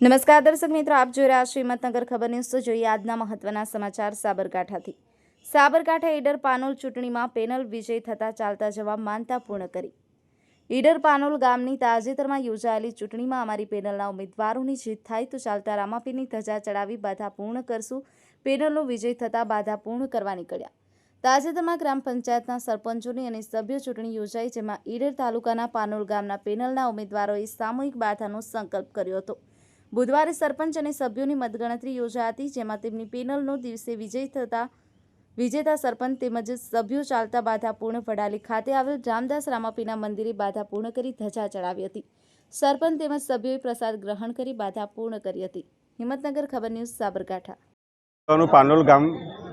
નમસ્કાર દર્શક મિત્રો, આપ જોઈ રહ્યા છો હિંમતનગર ખબર ન્યૂઝ. તો જોઈએ આજના મહત્વના સમાચાર સાબરકાંઠાથી. સાબરકાંઠા ઈડર પાનોલ ચૂંટણીમાં પેનલ વિજય થતાં ચાલતા જવા માનતા પૂર્ણ કરી. ઈડર પાનોલ ગામની તાજેતરમાં યોજાયેલી ચૂંટણીમાં અમારી પેનલના ઉમેદવારોની જીત થાય તો ચાલતા રામાપીરની ધજા ચડાવી બાધા પૂર્ણ કરશું. પેનલનો વિજય થતાં બાધા પૂર્ણ કરવા નીકળ્યા. તાજેતરમાં ગ્રામ પંચાયતના સરપંચોની અને સભ્ય ચૂંટણી યોજાઈ, જેમાં ઈડર તાલુકાના પાનોલ ગામના પેનલના ઉમેદવારોએ સામૂહિક બાધાનો સંકલ્પ કર્યો હતો. બુધવારે સરપંચ અને સભ્યોની મતગણતરી યોજાઈ હતી, જેમાં તેમની પેનલનો દિવસે વિજય થતા વિજેતા સરપંચ તેમજ સભ્યો ચાલતા બાધા પૂર્ણ વડાલી ખાતે આવેલ રામદાસ રામાપીના મંદિરે બાધા પૂર્ણ કરી ધજા ચડાવી હતી. સરપંચ તેમજ સભ્યોએ પ્રસાદ ગ્રહણ કરી બાધા પૂર્ણ કરી હતી. હિંમતનગર ખબર ન્યૂઝ, સાબરકાંઠા. પાનોલ ગામ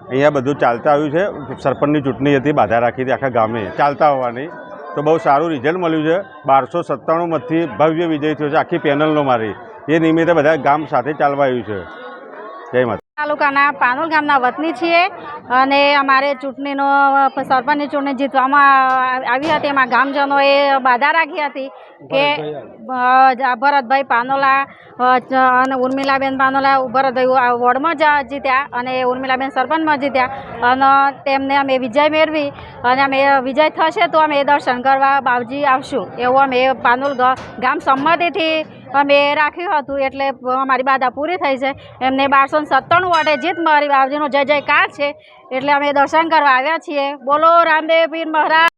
અહીંયા બધું ચાલતા આવ્યું છે. સરપંચની ચૂંટણી હતી, બાધા રાખી હતી આખા ગામે. ચાલતા હોવાની તો બહુ સારું રિઝલ્ટ મળ્યું છે. બારસો સત્તાણું મતથી ભવ્ય વિજય થયો છે. આખી પેનલનો મારી. એ નિમિત્તે બધા ગામ સાથે ચાલવા આવ્યું છે. જય માતા તાલુકાના પાનોલ ગામના વતની છીએ અને અમારે ચૂંટણીનો સરપંચની ચૂંટણી જીતવામાં આવી હતી. એમાં ગામજનોએ બાધા રાખી હતી કે ભરતભાઈ પાનોલા અને ઉર્મિલાબેન પાનોલા ભરતભાઈ વોર્ડમાં જ જીત્યા અને ઉર્મિલાબેન સરપંચમાં જીત્યા. અને તેમને અમે વિજય મેળવી અને અમે વિજય થશે તો અમે દર્શન કરવા બાવજી આવશું. એવું અમે પાનોલ ગામ સંમતિથી અમે રાખ્યું હતું એટલે અમારી બાધા પૂરી થઈ છે. એમને બારસો સત્તાણું વોટે જીત મારી બાવજીનો જય જયકાર છે. એટલે અમે દર્શન કરવા આવ્યા છીએ. બોલો રામદેવ પીર મહારાજ.